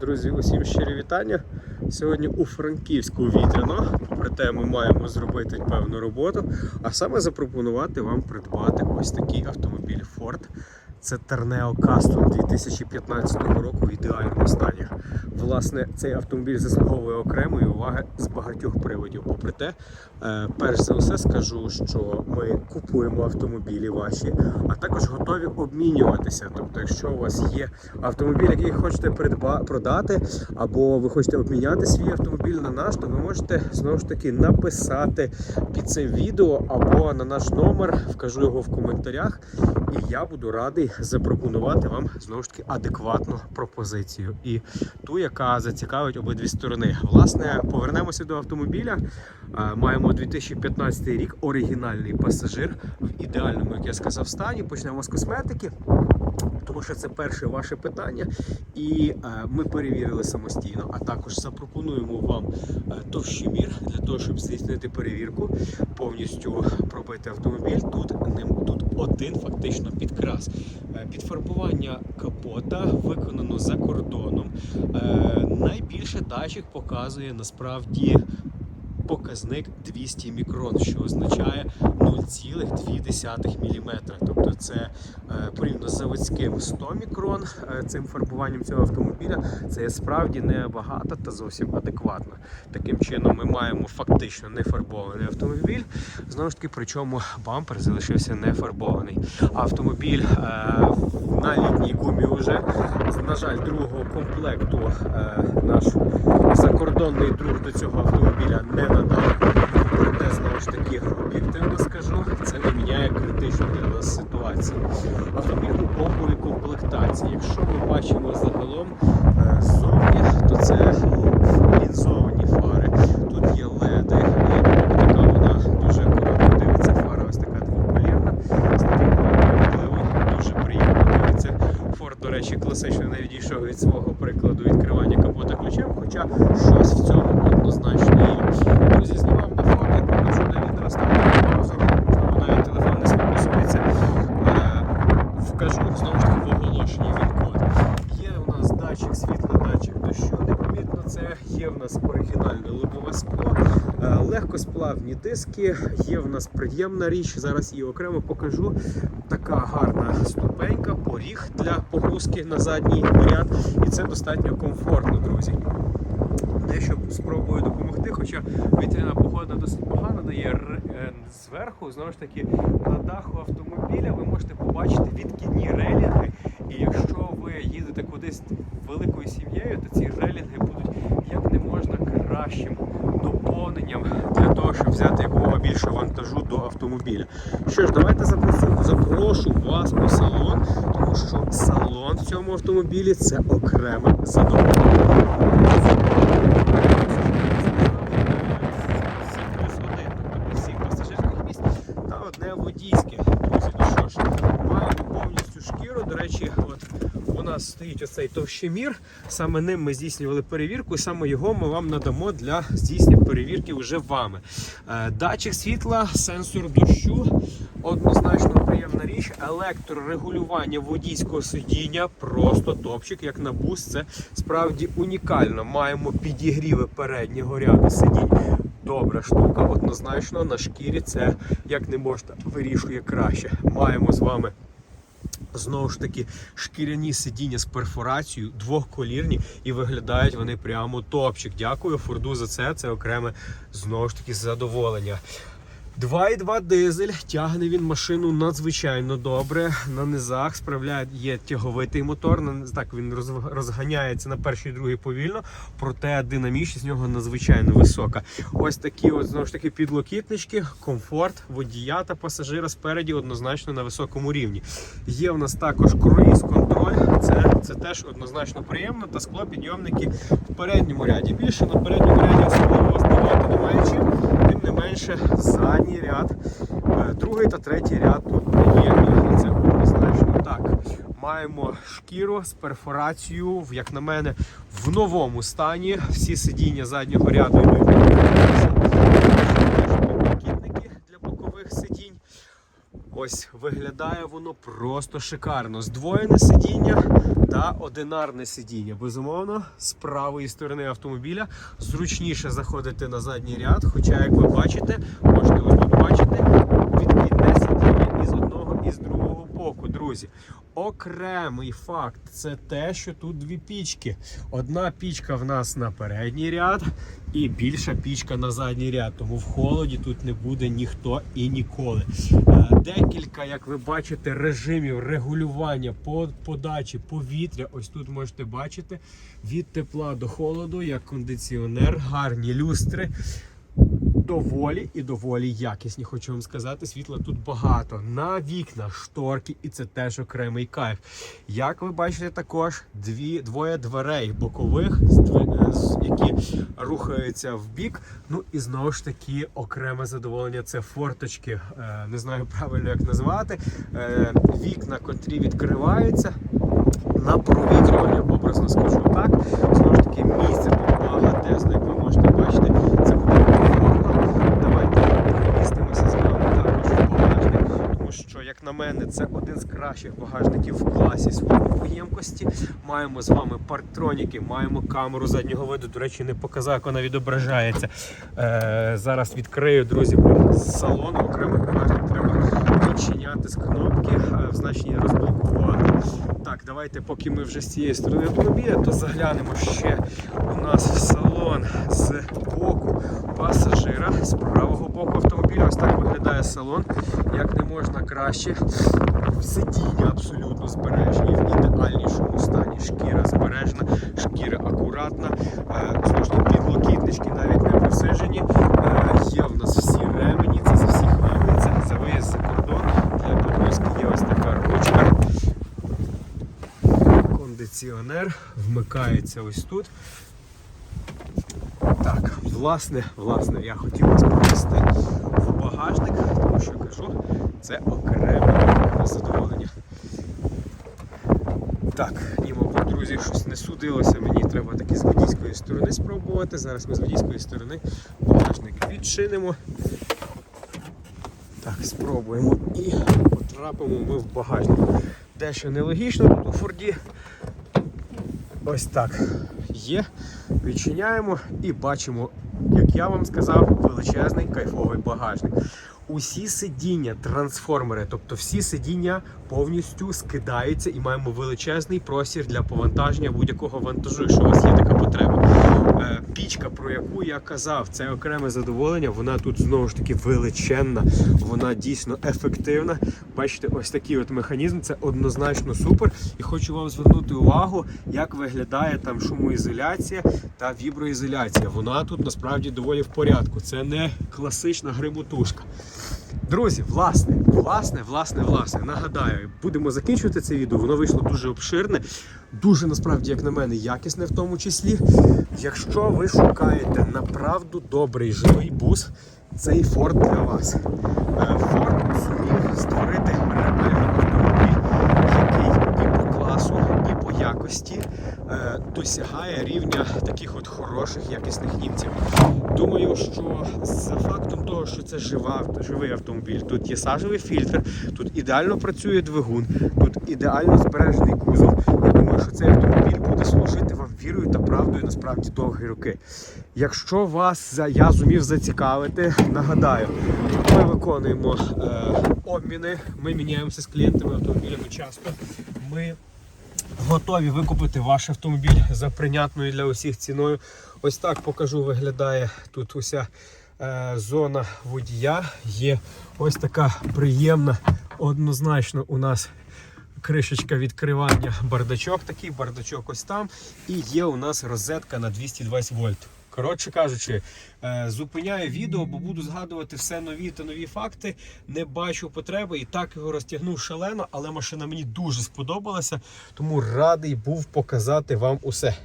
Друзі, усім щирі вітання. Сьогодні у Франківську вітряно. Проте ми маємо зробити певну роботу, а саме запропонувати вам придбати ось такий автомобіль Ford. Це Terneo Custom 2015 року в ідеальному стані. Власне, цей автомобіль заслуговує окремої уваги з багатьох приводів. Попри те, е, перш за все скажу, що ми купуємо автомобілі ваші, а також готові обмінюватися. Тобто, якщо у вас є автомобіль, який хочете придба- продати, або ви хочете обміняти свій автомобіль на наш, то ви можете знову ж таки написати під цим відео або на наш номер, вкажу його в коментарях, і я буду радий запропонувати вам знову ж таки адекватну пропозицію. І ту, яка зацікавить обидві сторони. Власне, повернемося до автомобіля. Е, Маємо 2015 рік, оригінальний пасажир в ідеальному, як я сказав, стані. Почнемо з косметики. Тому що це перше ваше питання, і е, ми перевірили самостійно, а також запропонуємо вам е, товщимір для того, щоб здійснити перевірку, повністю пробити автомобіль. Тут тут один фактично підкрас. Е, підфарбування капота виконано за кордоном. Найбільше датчик показує насправді показник 200 мікрон, що означає 0,2 мм. Тобто це е, порівняно з заводським 100 мікрон е, цим фарбуванням цього автомобіля. Це справді небагато та зовсім адекватно. Таким чином ми маємо фактично нефарбований автомобіль. Знову ж таки, причому бампер залишився не фарбований. Автомобіль е, на літній гумі вже. На жаль, другого комплекту е, наш закордонний друг до цього автомобіля не надав. Проте, знову ж таки, об'єктивно скажу, це не міняє критичну для нас ситуацію. Автомобіль у повної комплектації. Якщо ми бачимо загалом е, ззовні, то це лінзовані фари. Тут є леди, така вона дуже акуратно дивиться. Фара ось така двоколірна, з таким дуже приємно дивиться. Форд, до речі, класично не відійшов від свого прикладу відкривання капота ключем, хоча щось в цьому однозначно є. Друзі, знімав на фото, покажу на відео, ставлю паузу, можливо, навіть телефон не сфокусується. Е, Вкажу знову ж таки в оголошенні він код. Є у нас датчик світла, датчик дощу, непомітно це. Є в нас оригінальне лобове скло, е, легкосплавні диски, є в нас приємна річ. Зараз її окремо покажу. Така гарна ступенька, поріг для погрузки на задній ряд. І це достатньо комфортно, друзі. Дещо спробую допомогти, хоча вітряна погода досить погано дає е, зверху, знову ж таки, на даху автомобіля ви можете побачити відкидні релінги. І якщо ви їдете кудись великою сім'єю, то ці релінги будуть як не можна кращим доповненням для того, щоб взяти якомога більше вантажу до автомобіля. Що ж, давайте запрошу, запрошу вас у салон, тому що салон в цьому автомобілі це окреме задоволення. Всіх пасажирських місць та одне водійське. Друзі, ну що ж, маємо повністю шкіру. До речі, от у нас оцей товщемір. Саме ним ми здійснювали перевірку, і саме його ми вам надамо для здійснення перевірки вже вами. Е, Датчик світла, сенсор дощу. Однозначно приємна річ. Електрорегулювання водійського сидіння просто топчик, як на бус. Це справді унікально. Маємо підігріви переднього ряду сидінь. Добра штука, однозначно на шкірі це як не можна вирішує краще. Маємо з вами Знову ж таки, шкіряні сидіння з перфорацією, двохколірні, і виглядають вони прямо топчик. Дякую Форду за це. Це окреме знову ж таки задоволення. 2,2 дизель, тягне він машину надзвичайно добре. На низах справляє є тяговитий мотор. Так він розганяється на перший і другий повільно, проте динамічність з нього надзвичайно висока. Ось такі от знову ж таки підлокітнички, комфорт водія та пасажира спереді однозначно на високому рівні. Є в нас також круїз контроль. Це, це теж однозначно приємно. Та склопідйомники в передньому ряді. Більше на передньому ряді особливо немає чим. Тим не менше, задній ряд, е, другий та третій ряд тут приємні. І це однозначно так. Маємо шкіру з перфорацією, як на мене, в новому стані. Всі сидіння заднього ряду йдуть підлокітники для бокових сидінь. Ось виглядає воно просто шикарно. Здвоєне сидіння та одинарне сидіння. Безумовно, з правої сторони автомобіля зручніше заходити на задній ряд. Хоча, як ви бачите, можете ось тут бачити відкидне сидіння із одного і з другого боку, друзі. Окремий факт це те, що тут дві пічки. Одна пічка в нас на передній ряд і більша пічка на задній ряд. Тому в холоді тут не буде ніхто і ніколи. Е, Декілька, як ви бачите, режимів регулювання по подачі повітря. Ось тут можете бачити від тепла до холоду, як кондиціонер, гарні люстри доволі і доволі якісні. Хочу вам сказати, світла тут багато. На вікна шторки, і це теж окремий кайф. Як ви бачите, також дві двоє дверей бокових, е, які рухаються в бік. Ну і знову ж таки окреме задоволення. Це форточки. Е, Не знаю правильно як назвати. Е, Вікна, котрі відкриваються. На провітрювання, образно скажу так. Знову ж таки, місце тут багатезне, як ви можете бачити, це буде комфортно. Давайте перемістимося з вами також в багажник, тому що, як на мене, це один з кращих багажників в класі своєї ємкості. Маємо з вами парктроніки, маємо камеру заднього виду. До речі, не показав, як вона відображається. Е, зараз відкрию, друзі, з салону окремий багажник треба відчиняти з кнопки, е, в значенні розблокувати. Так, давайте, поки ми вже з цієї сторони автомобіля, то заглянемо ще у нас в салон з боку пасажира, з правого боку автомобіля. Ось так салон. Як не можна краще. Сидіння абсолютно збережені в ідеальнішому стані. Шкіра збережена, шкіра акуратна. Е, Знову підлокітнички навіть не просижені. Е, Є в нас всі ремені, це за всіх виїзд, це за виїзд за кордон. Для подвозки є ось така ручка. Кондиціонер вмикається ось тут. Так, власне, власне, я хотів вас провести в багажник, тому що кажу, це окреме задоволення. Так, мабуть, друзі, щось не судилося. Мені треба таки з водійської сторони спробувати. Зараз ми з водійської сторони багажник відчинимо. Так, спробуємо і потрапимо ми в багажник. Дещо нелогічно тут у Форді. Ось так є. Відчиняємо і бачимо, як я вам сказав, величезний кайфовий багажник. Усі сидіння, трансформери, тобто всі сидіння повністю скидаються і маємо величезний простір для повантаження будь-якого вантажу, якщо у вас є така потреба. Е, Пічка, про яку я казав, це окреме задоволення. Вона тут знову ж таки величенна, вона дійсно ефективна. Бачите, ось такий от механізм, це однозначно супер. І хочу вам звернути увагу, як виглядає там шумоізоляція та віброізоляція. Вона тут насправді доволі в порядку. Це не класична гримотушка. Друзі, власне, власне, власне, власне, нагадаю, будемо закінчувати це відео. Воно вийшло дуже обширне, дуже насправді, як на мене, якісне в тому числі. Якщо ви шукаєте направду добрий живий бус, цей форт для вас. Форт зміг створити реальний автомобіль, який і по класу, і по якості е, досягає рівня таких от хороших якісних німців. Думаю, що за фактом того, що це жива, живий автомобіль, тут є сажевий фільтр, тут ідеально працює двигун, тут ідеально збережений кузов. Я думаю, що цей автомобіль буде служити вам вірою та правдою насправді довгі роки. Якщо вас я зумів зацікавити, нагадаю, ми виконуємо е, обміни, ми міняємося з клієнтами автомобілями часто. Ми готові викупити ваш автомобіль за прийнятною для усіх ціною. Ось так покажу, виглядає тут уся е, зона водія. Є ось така приємна, однозначно у нас кришечка відкривання бардачок, такий бардачок ось там. І є у нас розетка на 220 вольт. Коротше кажучи, е, зупиняю відео, бо буду згадувати все нові та нові факти. Не бачу потреби і так його розтягнув шалено, але машина мені дуже сподобалася, тому радий був показати вам усе.